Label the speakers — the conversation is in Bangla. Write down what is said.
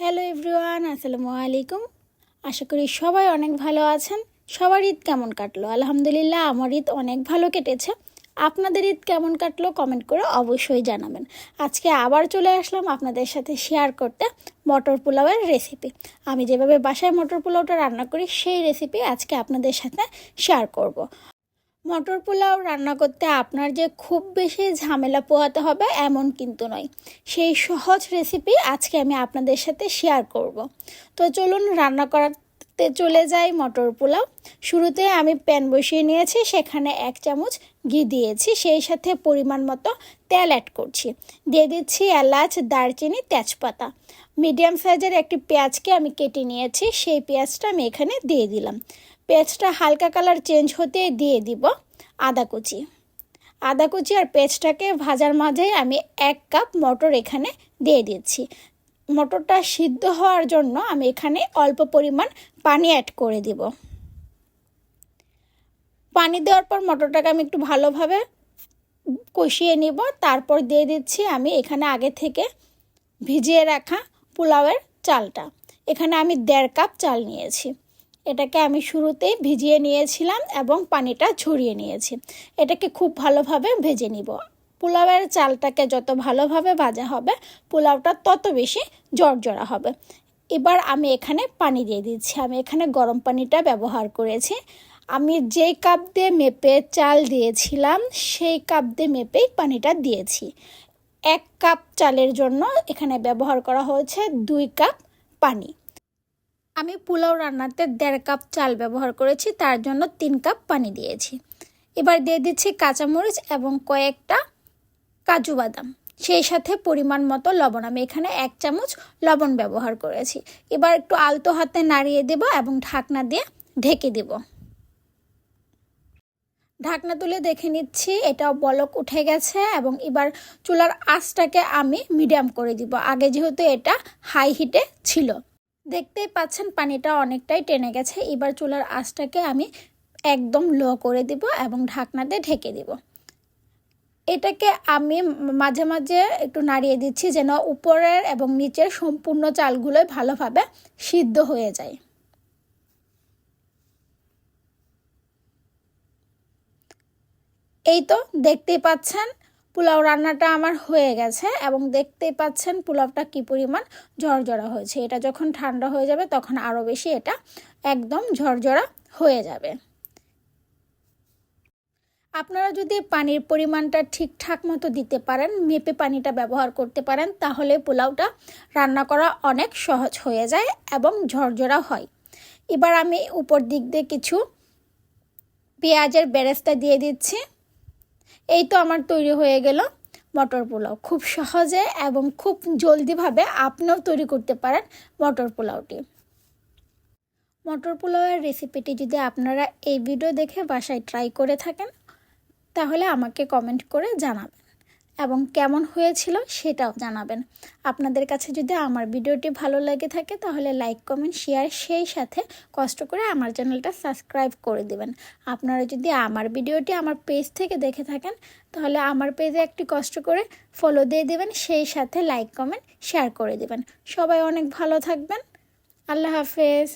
Speaker 1: হ্যালো এভরিওয়ান আসসালামু আলাইকুম। আশা করি সবাই অনেক ভালো আছেন। সবার ঈদ কেমন কাটলো? আলহামদুলিল্লাহ, আমার ঈদ অনেক ভালো কেটেছে। আপনাদের ঈদ কেমন কাটলো কমেন্ট করে অবশ্যই জানাবেন। আজকে আবার চলে আসলাম আপনাদের সাথে শেয়ার করতে মটর পোলাওয়ের রেসিপি আমি যেভাবে বাসায় মটর পোলাওটা রান্না করি, সেই রেসিপি আজকে আপনাদের সাথে শেয়ার করব। মটর পোলাও রান্না করতে আপনার যে খুব বেশি ঝামেলা পোহাতে হবে এমন কিন্তু নয়। সেই সহজ রেসিপি আজকে আমি আপনাদের সাথে শেয়ার করব। তো চলুন রান্না করাতে চলে যাই মটর পোলাও। শুরুতে আমি প্যান বসিয়ে নিয়েছি, সেখানে এক চামচ ঘি দিয়েছি, সেই সাথে পরিমাণ মতো তেল অ্যাড করছি। দিয়ে দিচ্ছি এলাচ, দারচিনি, তেজপাতা। মিডিয়াম সাইজের একটি পেঁয়াজকে আমি কেটে নিয়েছি, সেই পেঁয়াজটা আমি এখানে দিয়ে দিলাম। পেঁয়াজটা হালকা কালার চেঞ্জ হতে দিয়ে দিব আদা কুচি। আদা কুচি আর পেঁয়াজটাকে ভাজার মাঝেই আমি এক কাপ মটর এখানে দিয়ে দিচ্ছি। মটরটা সিদ্ধ হওয়ার জন্য আমি এখানে অল্প পরিমাণ পানি অ্যাড করে দিব। পানি দেওয়ার পর মটরটাকে আমি একটু ভালোভাবে কষিয়ে নিব। তারপর দিয়ে দিচ্ছি আমি এখানে আগে থেকে ভিজিয়ে রাখা পোলাওয়ের চালটা। এখানে আমি দেড় কাপ চাল নিয়েছি। এটাকে আমি শুরুতেই ভিজিয়ে নিয়েছিলাম এবং পানিটা ছড়িয়ে নিয়েছি। এটাকে খুব ভালোভাবে ভেজে নিব। পোলাওয়ের চালটাকে যত ভালোভাবে ভাজা হবে, পোলাওটা তত বেশি জর্জরা হবে। এবার আমি এখানে পানি দিয়ে দিচ্ছি। আমি এখানে গরম পানিটা ব্যবহার করেছি। আমি যেই কাপ দিয়ে মেপে চাল দিয়েছিলাম, সেই কাপ দিয়ে মেপেই পানিটা দিয়েছি। এক কাপ চালের জন্য এখানে ব্যবহার করা হয়েছে দুই কাপ পানি। আমি পোলাও রান্নাতে দেড় কাপ চাল ব্যবহার করেছি, তার জন্য তিন কাপ পানি দিয়েছি। এবার দিয়ে দিচ্ছি কাঁচামরিচ এবং কয়েকটা কাজু বাদাম। সেই সাথে পরিমাণ মতো লবণ। আমি এখানে এক চামচ লবণ ব্যবহার করেছি। এবার একটু আলতো হাতে নাড়িয়ে দেব এবং ঢাকনা দিয়ে ঢেকে দেব। ঢাকনা তুলে দেখে নিচ্ছি, এটাও বলক উঠে গেছে এবং এবার চুলার আঁচটাকে আমি মিডিয়াম করে দিব। আগে যেহেতু এটা হাই হিটে ছিল। দেখতেই পাচ্ছেন পানিটা অনেকটাই টেনে গেছে। এবার চুলার আঁচটাকে আমি একদম লো করে দিব এবং ঢাকনাতে ঢেকে দিব। এটাকে আমি মাঝে মাঝে একটু নাড়িয়ে দিচ্ছি যেন উপরের এবং নিচের সম্পূর্ণ চালগুলোই ভালোভাবে সিদ্ধ হয়ে যায়। এই তো দেখতেই পাচ্ছেন পোলাও রান্নাটা আমার হয়ে গেছে এবং দেখতেই পাচ্ছেন পোলাওটা কি পরিমাণ ঝরঝরা হয়েছে। এটা যখন ঠান্ডা হয়ে যাবে তখন আরও বেশি এটা একদম ঝরঝরা হয়ে যাবে। আপনারা যদি পানির পরিমাণটা ঠিকঠাক মতো দিতে পারেন, মেপে পানিটা ব্যবহার করতে পারেন, তাহলে পোলাওটা রান্না করা অনেক সহজ হয়ে যায় এবং ঝরঝরা হয়। এবার আমি উপর দিক দিয়ে কিছু পেঁয়াজের বেরেস্তা দিয়ে দিচ্ছি। এই তো আমার তৈরি হয়ে গেল মটর পোলাও। খুব সহজে এবং খুব জলদিভাবে আপনিও তৈরি করতে পারেন মটর পোলাওটি। মটর পোলাওয়ের রেসিপিটি যদি আপনারা এই ভিডিও দেখে বাসায় ট্রাই করে থাকেন, তাহলে আমাকে কমেন্ট করে জানাবেন। এবং কেমন হয়েছিল সেটাও জানাবেন। আপনাদের কাছে যদি আমার ভিডিওটি ভালো লেগে থাকে, তাহলে লাইক, কমেন্ট, শেয়ার, সেই সাথে কষ্ট করে আমার চ্যানেলটা সাবস্ক্রাইব করে দেবেন। আপনারা যদি আমার ভিডিওটি আমার পেজ থেকে দেখে থাকেন, তাহলে আমার পেজে একটি কষ্ট করে ফলো দিয়ে দেবেন, সেই সাথে লাইক, কমেন্ট, শেয়ার করে দেবেন। সবাই অনেক ভালো থাকবেন। আল্লাহ হাফেজ।